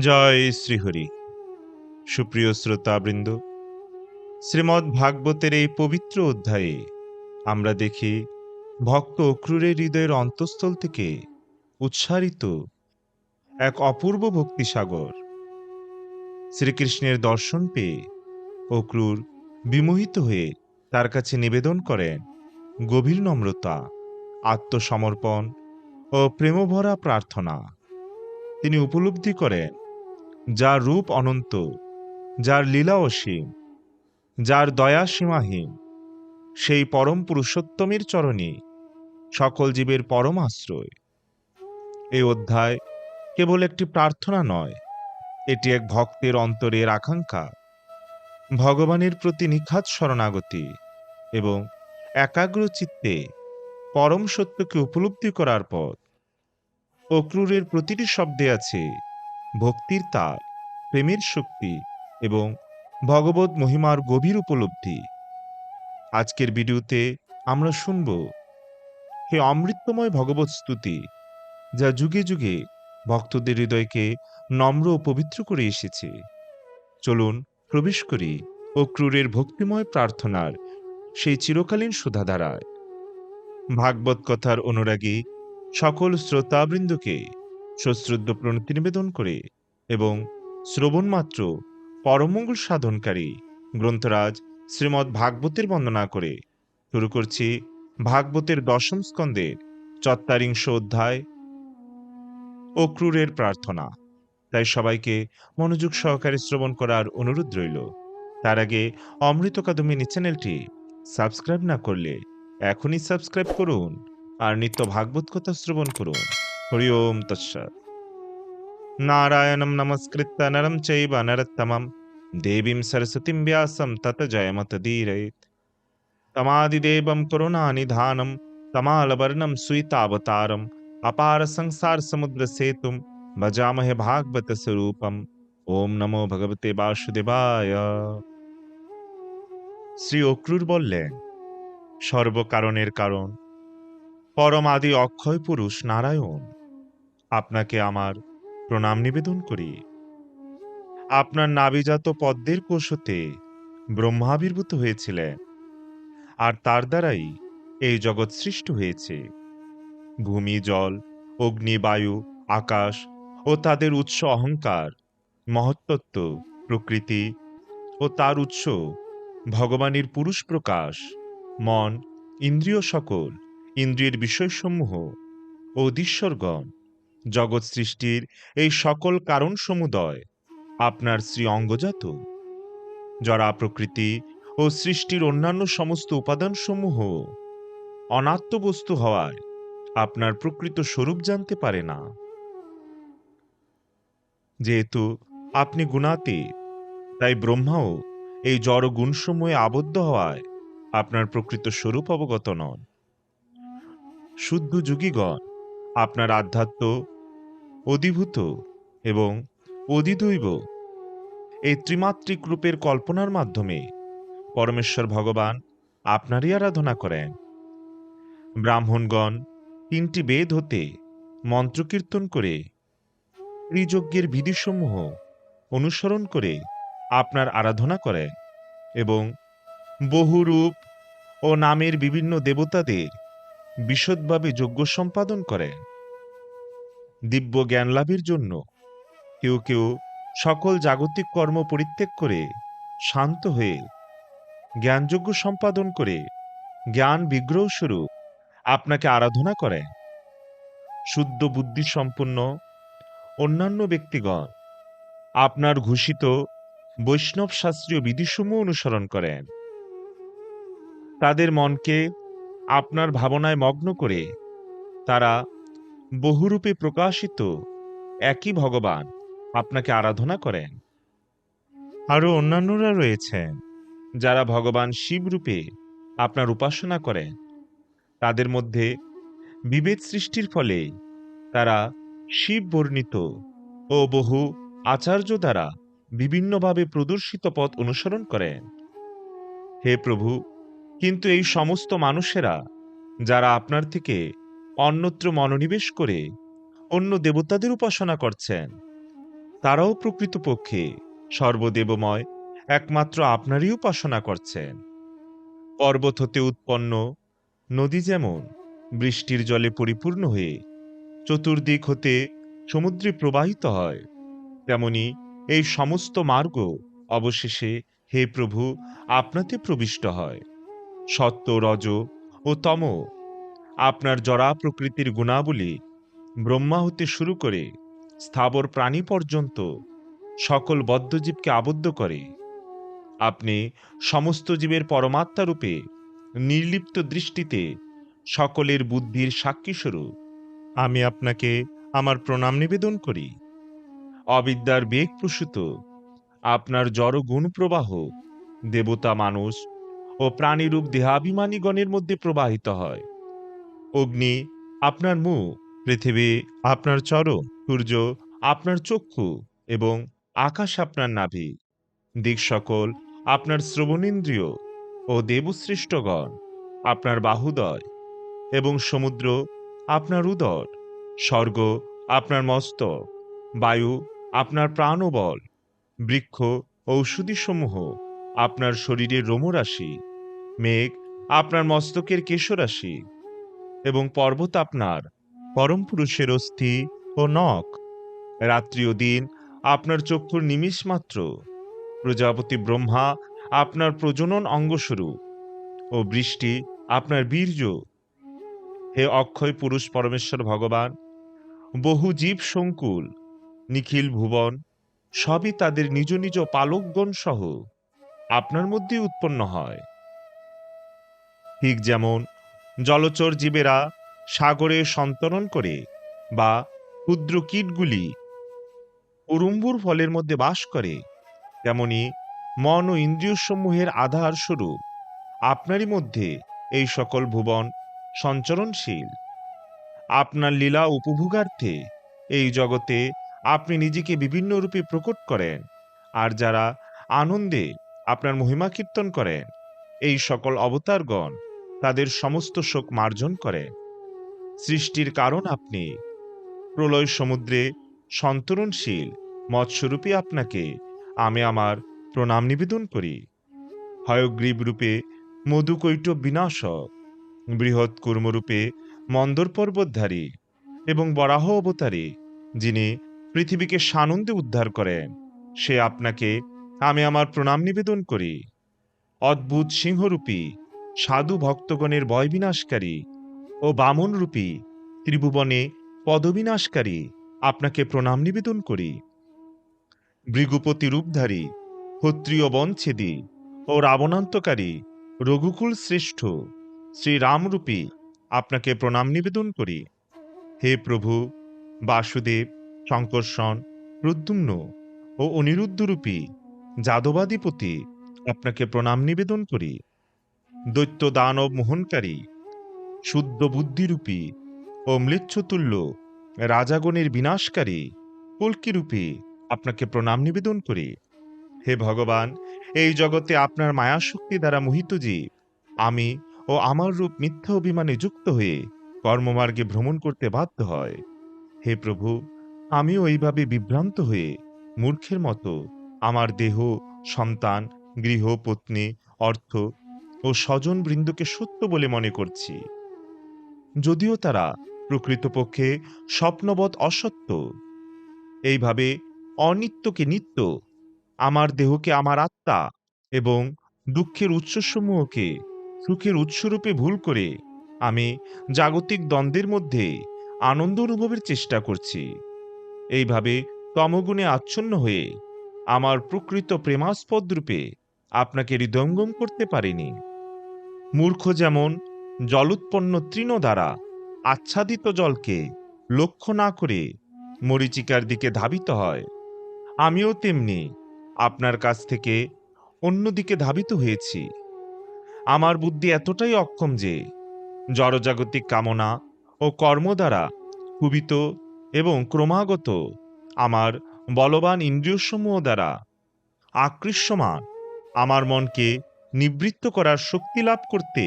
জয় শ্রীহরি। সুপ্রিয় শ্রোতাবৃন্দ শ্রীমদ্ ভাগবতের এই পবিত্র অধ্যায়ে আমরা দেখি ভক্ত অক্রূরের হৃদয়ের অন্তঃস্থল থেকে উচ্চারিত এক অপূর্ব ভক্তিসাগর শ্রীকৃষ্ণের দর্শন পেয়ে অক্রূর বিমোহিত হয়ে তার কাছে নিবেদন করেন, গভীর নম্রতা, আত্মসমর্পণ ও প্রেমভরা প্রার্থনা। তিনি উপলব্ধি করেন যার রূপ অনন্ত, যার লীলা অসীম, যার দয়া সীমাহীন, সেই পরম পুরুষোত্তমের চরণে সকল জীবের পরম আশ্রয়। এই অধ্যায় কেবল একটি প্রার্থনা নয়, এটি এক ভক্তের অন্তরের আকাঙ্ক্ষা। ভগবানের প্রতি নিখাত শরণাগতি এবং একাগ্র চিত্তে পরম সত্যকে উপলব্ধি করার পর অক্রূরের প্রতিটি শব্দে আছে ভক্তির তার প্রেমের শক্তি এবং ভগবত মহিমার গভীর উপলব্ধি। আজকের ভিডিওতে আমরা শুনব, হে অমৃতময় ভগবত স্তুতি, যা যুগে যুগে ভক্তদের হৃদয়কে নম্র ও পবিত্র করে এসেছে। চলুন প্রবেশ করি অক্রূরের ভক্তিময় প্রার্থনার সেই চিরকালীন সুধাধারায়। ভাগবত কথার অনুরাগী সকল শ্রোতাবৃন্দকে সশ্রদ্ধ প্রণতি নিবেদন করে এবং শ্রবণমাত্র পরমঙ্গল সাধনকারী গ্রন্থরাজ শ্রীমদ্ ভাগবতের বন্দনা করে। শুরু করছি ভাগবতের দশম স্কন্দের চত্বারিংশ অধ্যায় অক্রূরের প্রার্থনা। তাই সবাইকে মনোযোগ সহকারে শ্রবণ করার অনুরোধ রইল। তার আগে অমৃত কাদমিনী চ্যানেলটি সাবস্ক্রাইব না করলে এখনই সাবস্ক্রাইব করুন আর নিত্য ভাগবত কথা শ্রবণ করুন। হরি ওম তৎসৎ নারায়ণম নমস্কৃত্য নরম চৈব নরত্তমম দেবীম সরস্বতীম ব্যাসম তত জয়মতদীরয়েত তমাদিদেবম করুণানিধানম তমালবর্ণম সুইতাবতারম अपार संसार समुद्र सेतुम भजामहे भागवत स्वरूपम ওম নমো ভগবতে বাসুদেবায় শ্রী অক্রুর বললেন সর্বকারণের কারণ পরম আদি অক্ষয় পুরুষ নারায়ণ আপনাকে আমার প্রণাম নিবেদন করি। আপনার নাবিজাত পদ্মের কোষতে ব্রহ্মাবির্ভূত হয়েছিলেন, আর তার দ্বারাই এই জগৎ সৃষ্ট হয়েছে। ভূমি, জল, অগ্নি, বায়ু, আকাশ ও তাদের উৎস অহংকার মহত্তত্ব প্রকৃতি ও তার উৎস ভগবানের পুরুষ প্রকাশ, মন, ইন্দ্রিয় সকল, ইন্দ্রিয়ের বিষয়সমূহ ও দীশ্বরগণ জগৎ সৃষ্টির এই সকল কারণ সমুদয়। আপনার শ্রী অঙ্গজাত। জরা প্রকৃতি ও সৃষ্টির অন্যান্য সমস্ত উপাদানসমূহ অনাত্ম বস্তু হওয়ায় আপনার প্রকৃত স্বরূপ জানতে পারে না। যেহেতু আপনি গুণাতে তাই ব্রহ্মাও এই জড় গুণসমূহে আবদ্ধ হওয়ায় আপনার প্রকৃত স্বরূপ অবগত নন। শুদ্ধ যুগীগণ আপনার আধ্যাত্ম অধিভূত এবং অধিদৈব। এই ত্রিমাত্রিক রূপের কল্পনার মাধ্যমে পরমেশ্বর ভগবান আপনারই আরাধনা করেন। ব্রাহ্মণগণ তিনটি বেদ হতে মন্ত্রকীর্তন করে, ত্রিযজ্ঞের বিধিসমূহ অনুসরণ করে আপনার আরাধনা করে এবং বহুরূপ ও নামের বিভিন্ন দেবতাদের বিশদভাবে যজ্ঞ সম্পাদন করে দিব্য জ্ঞান লাভের জন্য। কেউ কেউ সকল জাগতিক কর্ম পরিত্যাগ করে শান্ত হয়ে জ্ঞানযোগ্য সম্পাদন করে জ্ঞান বিগ্রহ স্বরূপ আপনাকে আরাধনা করে। শুদ্ধ বুদ্ধি সম্পন্ন অন্যান্য ব্যক্তিগণ আপনার ঘোষিত বৈষ্ণব শাস্ত্রীয় বিধিসমূহ অনুসরণ করেন। তাদের মনকে আপনার ভাবনায় মগ্ন করে তারা বহুরূপে প্রকাশিত একই ভগবান আপনাকে আরাধনা করেন। আরও অন্যান্যরা রয়েছেন যারা ভগবান শিবরূপে আপনার উপাসনা করেন। তাদের মধ্যে বিভেদ সৃষ্টির ফলে তারা শিব বর্ণিত ও বহু আচার্য দ্বারা বিভিন্নভাবে প্রদর্শিত পথ অনুসরণ করেন। হে প্রভু, কিন্তু এই সমস্ত মানুষেরা যারা আপনার থেকে অন্যত্র মনোনিবেশ করে অন্য দেবতাদের উপাসনা করছেন। তারাও প্রকৃতপক্ষে সর্বদেবময়, একমাত্র আপনারই উপাসনা করছেন। পর্বত হতে উৎপন্ন, নদী যেমন বৃষ্টির জলে পরিপূর্ণ হয়ে চতুর্দিক হতে সমুদ্রে প্রবাহিত হয়, তেমনি এই সমস্ত মার্গ অবশেষে হে প্রভু, আপনাতে প্রবিষ্ট হয়। সত্য, রজ ও তম আপনার জরা প্রকৃতির গুণাবলী ব্রহ্মা হতে শুরু করে স্থাবর প্রাণী পর্যন্ত সকল বদ্ধজীবকে আবদ্ধ করে। আপনি সমস্ত জীবের পরমাত্মা রূপে নির্লিপ্ত দৃষ্টিতে সকলের বুদ্ধির সাক্ষীস্বরূপ আমি আপনাকে আমার প্রণাম নিবেদন করি। অবিদ্যার বেগ প্রসূত, আপনার জড় গুণ প্রবাহ দেবতা মানুষ ও প্রাণীরূপ দেহাভিমানীগণের মধ্যে প্রবাহিত হয়। অগ্নি, আপনার মুখ, পৃথিবী, আপনার চরণ, সূর্য, আপনার চক্ষু এবং আকাশ আপনার নাভি। দিক সকল আপনার শ্রবণেন্দ্রিয় ও দেবশ্রেষ্ঠগণ, আপনার বাহুদয় এবং সমুদ্র আপনার উদর, স্বর্গ আপনার মস্তক বায়ু আপনার প্রাণবল, বৃক্ষ, ঔষধিসমূহ আপনার শরীরের রোমরাশি, মেঘ আপনার মস্তকের কেশরাশি। এবং পর্বত আপনার, পরম পুরুষের অস্থি ও নখ। রাত্রি ও দিন আপনার চক্ষুর নিমিষ মাত্র। প্রজাপতি ব্রহ্মা আপনার প্রজনন অঙ্গস্বরূপ ও বৃষ্টি আপনার বীর্য। হে অক্ষয় পুরুষ পরমেশ্বর ভগবান, বহু জীব সংকুল, নিখিল ভুবন, সবই তাদের নিজ নিজ পালকগণ সহ আপনার মধ্যেই উৎপন্ন হয়। ঠিক যেমন জলচর জীবেরা সাগরে সন্তরণ করে বা ক্ষুদ্র কীটগুলি উরুম্বুর ফলের মধ্যে বাস করে। তেমনি মন ও ইন্দ্রিয়সমূহের আধার স্বরূপ আপনারই মধ্যে এই সকল ভুবন সঞ্চরণশীল। আপনার লীলা উপভোগার্থে এই জগতে আপনি নিজেকে বিভিন্ন রূপে প্রকট করেন আর যারা আনন্দে আপনার মহিমা কীর্তন করেন, এই সকল অবতারগণ তাদের সমস্ত শোক মার্জন করেন সৃষ্টির কারণ আপনি। প্রলয় সমুদ্রে সন্তরণশীল, মৎস্যরূপী আপনাকে আমি আমার প্রণাম নিবেদন করি। হয়গ্রীব রূপে মধুকৈট বিনাশক, বৃহৎ কর্মরূপে মন্দর পর্বতধারী এবং বরাহ অবতারী, যিনি পৃথিবীকে সানন্দে উদ্ধার করেন, সে আপনাকে আমি আমার প্রণাম নিবেদন করি। অদ্ভুত সিংহরূপী সাধু ভক্তগণের বিনাশকারী ও বামনরূপী ত্রিভুবনে পদবিনাশকারী আপনাকে প্রণাম নিবেদন করি। ভৃগুপতি রূপধারী ক্ষত্রিয় বনছেদী ও রাবণান্তকারী রঘুকুল শ্রেষ্ঠ শ্রীরামরূপী আপনাকে প্রণাম নিবেদন করি। হে প্রভু, বাসুদেব শঙ্কর্ষণ প্রদ্যুম্ন ও অনিরুদ্ধরূপী, যাদবাধিপতি আপনাকে প্রণাম নিবেদন করি। দৈত্য দানব মোহনকারী, শুদ্ধ বুদ্ধিরূপী ও মৃচ্ছতুল্য রাজাগণের বিনাশকারী কল্কিরূপী আপনাকে প্রণাম নিবেদন করি। হে ভগবান, এই জগতে আপনার মায়াশক্তি দ্বারা মোহিত জীব, আমি ও আমার রূপ মিথ্যা অভিমানে যুক্ত হয়ে কর্মমার্গে ভ্রমণ করতে বাধ্য হয়। হে প্রভু, আমিও এইভাবে বিভ্রান্ত হয়ে মূর্খের মতো আমার দেহ, সন্তান, গৃহ, পত্নী, অর্থ ও স্বজন বৃন্দকে সত্য বলে মনে করছি। যদিও তারা প্রকৃতপক্ষে স্বপ্নবৎ অসত্য। এইভাবে অনিত্যকে নিত্য আমার দেহকে আমার আত্মা এবং দুঃখের উৎসসমূহকে সুখের উৎসরূপে ভুল করে আমি জাগতিক দ্বন্দ্বের মধ্যে আনন্দ অনুভবের চেষ্টা করছি। এইভাবে তমগুণে আচ্ছন্ন হয়ে আমার প্রকৃত প্রেমাস্পদ রূপে আপনাকে হৃদয়ঙ্গম করতে পারিনি। মূর্খ যেমন, জলোৎপন্ন তৃণ দ্বারা আচ্ছাদিত জলকে লক্ষ্য না করে মরিচিকার দিকে ধাবিত হয়। আমিও তেমনি আপনার কাছ থেকে অন্যদিকে ধাবিত হয়েছি। আমার বুদ্ধি এতটাই অক্ষম যে জড়জাগতিক কামনা ও কর্ম দ্বারা কুবিত এবং ক্রমাগত আমার বলবান ইন্দ্রিয়সমূহ দ্বারা আকৃশ্যমান আমার মনকে নিবৃত্ত করার শক্তি লাভ করতে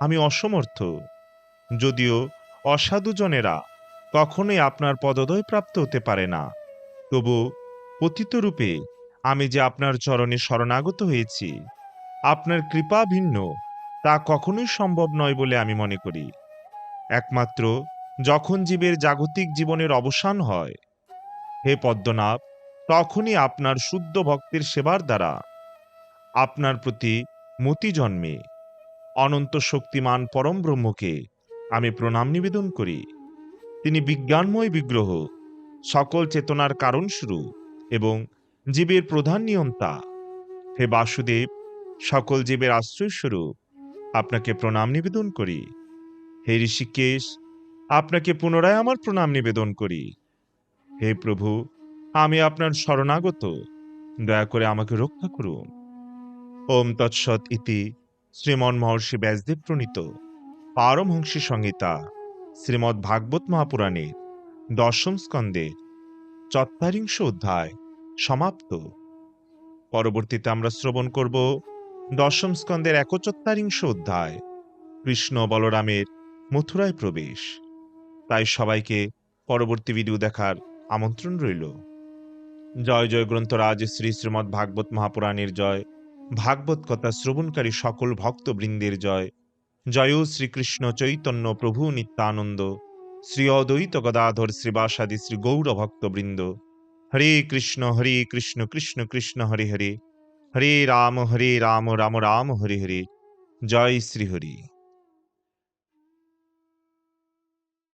আমি অসমর্থ। যদিও অসাধুজনেরা কখনোই আপনার পদদয় প্রাপ্ত হতে পারে না। তবু পতিত রূপে আমি যে আপনার চরণে শরণাগত হয়েছি, আপনার কৃপা ভিন্ন, তা কখনোই সম্ভব নয় বলে আমি মনে করি। একমাত্র যখন জীবের জাগতিক জীবনের অবসান হয়, হে পদ্মনাভ, তখনই আপনার শুদ্ধ ভক্তের সেবার দ্বারা আপনার প্রতি মতি জন্মে। অনন্ত শক্তিমান পরম ব্রহ্মকে আমি প্রণাম নিবেদন করি। তিনি বিজ্ঞানময় বিগ্রহ, সকল চেতনার কারণ শুরু এবং জীবের প্রধান নিয়ন্তা। হে বাসুদেব, সকল জীবের আশ্রয়স্বরূপ আপনাকে প্রণাম নিবেদন করি। হে ঋষিকেশ, আপনাকে পুনরায় আমার প্রণাম নিবেদন করি। হে প্রভু, আমি আপনার শরণাগত, দয়া করে আমাকে রক্ষা করুন। ওম তৎসৎ ইতি শ্রীমন মহর্ষি ব্যাসদেব প্রণীত। পারমহংসী সংহিতা শ্রীমদ্ ভাগবত মহাপুরাণের দশম স্কন্ধের চত্বারিংশ অধ্যায়, সমাপ্ত। পরবর্তীতে আমরা শ্রবণ করব দশম স্কন্ধের একচত্বারিংশ অধ্যায়, কৃষ্ণ বলরামের মথুরায় প্রবেশ। তাই সবাইকে পরবর্তী ভিডিও দেখার আমন্ত্রণ রইল। জয় জয় গ্রন্থরাজ, শ্রী শ্রীমৎ ভাগবত মহাপুরাণের জয়। ভাগবত কথা শ্রবণকারী সকল ভক্তবৃন্দের জয়। জয় শ্রীকৃষ্ণ চৈতন্য প্রভু নিত্যানন্দ। শ্রী অদ্বৈত গদাধর শ্রীবাসাদি শ্রী গৌর ভক্তবৃন্দ। হরে কৃষ্ণ হরে কৃষ্ণ কৃষ্ণ কৃষ্ণ, হরে হরে। হরে রাম হরে রাম রাম রাম, হরে হরে। জয় শ্রী হরি